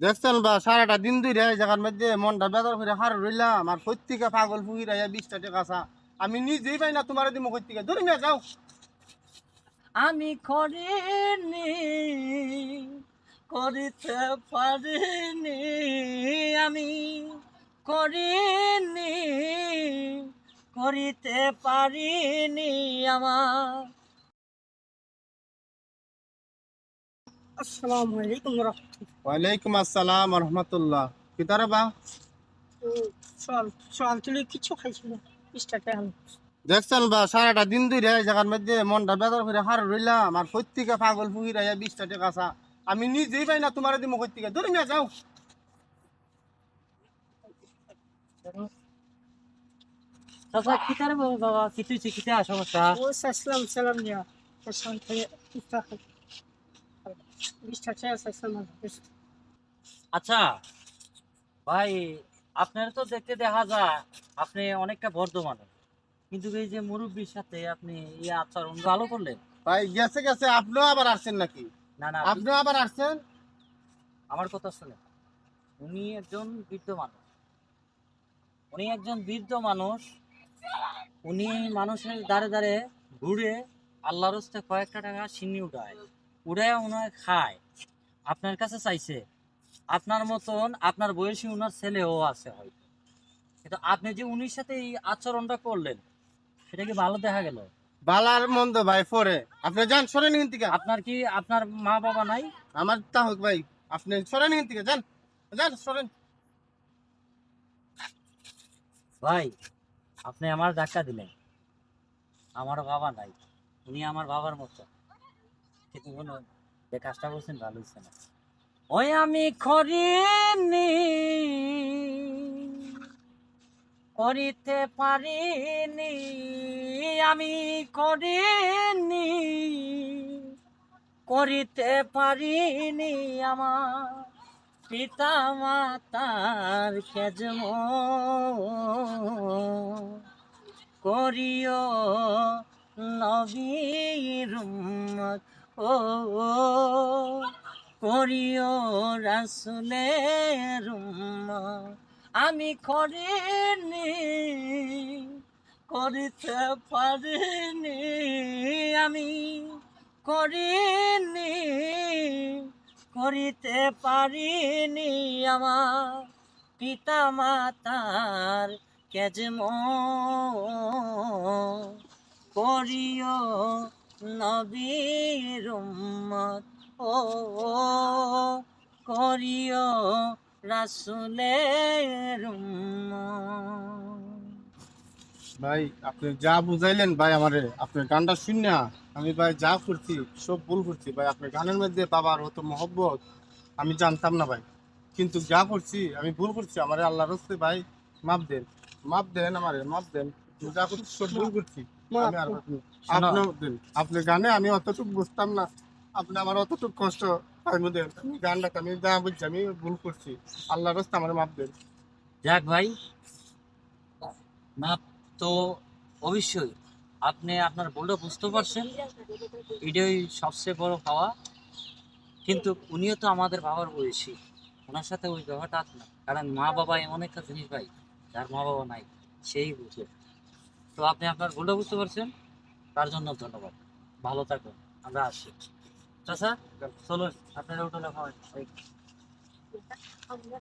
দেখছেন বা, সারাটা দিন দুই রে জায়গার মধ্যে মনটা বেদর করে হার রইলাম, আর প্রত্যেকে পাগল ফুকি রাইয়া বিশটা টাকা চা। আমি নিজেই পাই না তোমার দিমো প্রত্যেকে ধরে নিয়ে যাও। আমি করিনি, করিতে পারিনি, আমি করিনি, করিতে পারিনি আমার আসসালামু আলাইকুম রহমতুল্লাহ। ওয়ালাইকুম আসসালাম রহমতুল্লাহ। কিতারে বা? চল চল তুই কিছু খাইছিল স্টার্টে হল দেখছেন বা সারাটা দিন দুই রে জায়গার মধ্যে মনটা বেদর করে হার রইলাম আর প্রত্যেকে পাগল বিশটা টাকা আমি নিজেই পাই না তোমার দিমো প্রত্যেকে ধরে নিয়ে যাও। চাচা কিতারে বাবা কিছুই শিখিতে সমস্যা? ও সাসলাম সালাম নিয়া। সালাম থেকে আচ্ছা ভাই আপনার তো দেখতে দেখা যায় আপনি অনেকটা বর্ধ মানুষ কিন্তু এই যে মুরব্বীর সাথে আপনি এই আচরণ ভালো করলেন? ভাই গেছে গেছে আপনিও আবার আসছেন নাকি? না না আপনিও আবার আসছেন? আমার কথা শুনে উনি একজন বৃদ্ধ মানুষ। উনি একজন বৃদ্ধ মানুষ উনি মানুষের দ্বারে দ্বারে ঘুরে আল্লাহর কয়েকটা টাকা সিন্নি উঠায়। উড়ায় উনায় খায়। আপনার কাছে চাইছে আপনার মতন আপনার বয়সী উনার ছেলেও আছে হয়তো। কিন্তু আপনি যে উনির সাথে এই আচরণটা করলেন সেটা কি ভালো দেখা গেল? বালার মন্দ ভাই পরে। আপনি যান সরে নিন থেকে আপনার কি আপনার মা বাবা নাই? আমার তা হোক ভাই আপনি সরে নিন থেকে যান। যান সরেন। ভাই আপনি আমার ধাক্কা দিলেন। আমার বাবা নাই উনি আমার বাবার মতো। কোনো যে কাজটা করছেন, ভালো না। ওই আমি করিনি, করিতে পারিনি, আমি করিনি, করিতে পারিনি আমার পিতা মাতার কেজম করিও নবীর ও করিও রাসুলের আমি করিনি, করিতে পারিনি। আমি করিনি, করিতে পারিনি। আমার পিতা মাতার কেজম করিও নবীর উম্মত, ও করিও রাসুলের ভাই, আপনি যা বুঝাইলেন ভাই আমারে, আপনার গানটা শুন আমি ভাই যা করছি, সব ভুল করছি ভাই। আপনার গানের মধ্যে বাবার হতো মহব্বত, আমি জানতাম না ভাই। কিন্তু যা করছি, আমি ভুল করছি, আমারে আল্লাহ রস্তে ভাই মাপ দেন মাপ দেন আমারে, মাপ দেন। যা করছি, সব ভুল করছি। আপনার গানে আমি অতটুকু বুঝতাম না। আপনি আমার অতটুকু কষ্ট আমি দেন আমি যা বুঝছি আমি ভুল করছি। আল্লাহ রস্তে আমার মাপ দেন। যাক ভাই মাপ তো অবশ্যই। আপনি আপনার ভুলটা বুঝতে পারছেন। এটাই সবচেয়ে বড় পাওয়া। কিন্তু উনিও তো আমাদের বাবার বয়সী। ওনার সাথে ওই ব্যাপারটা আছে না। কারণ মা বাবা এমন একটা জিনিস ভাই যার মা বাবা নাই সেই বুঝে। তো আপনি আপনার ভুলটা বুঝতে পারছেন, তার জন্য ধন্যবাদ। ভালো থাকুন, আমরা আসি। চাষা চলুন, আপনারা লেখা খাওয়াই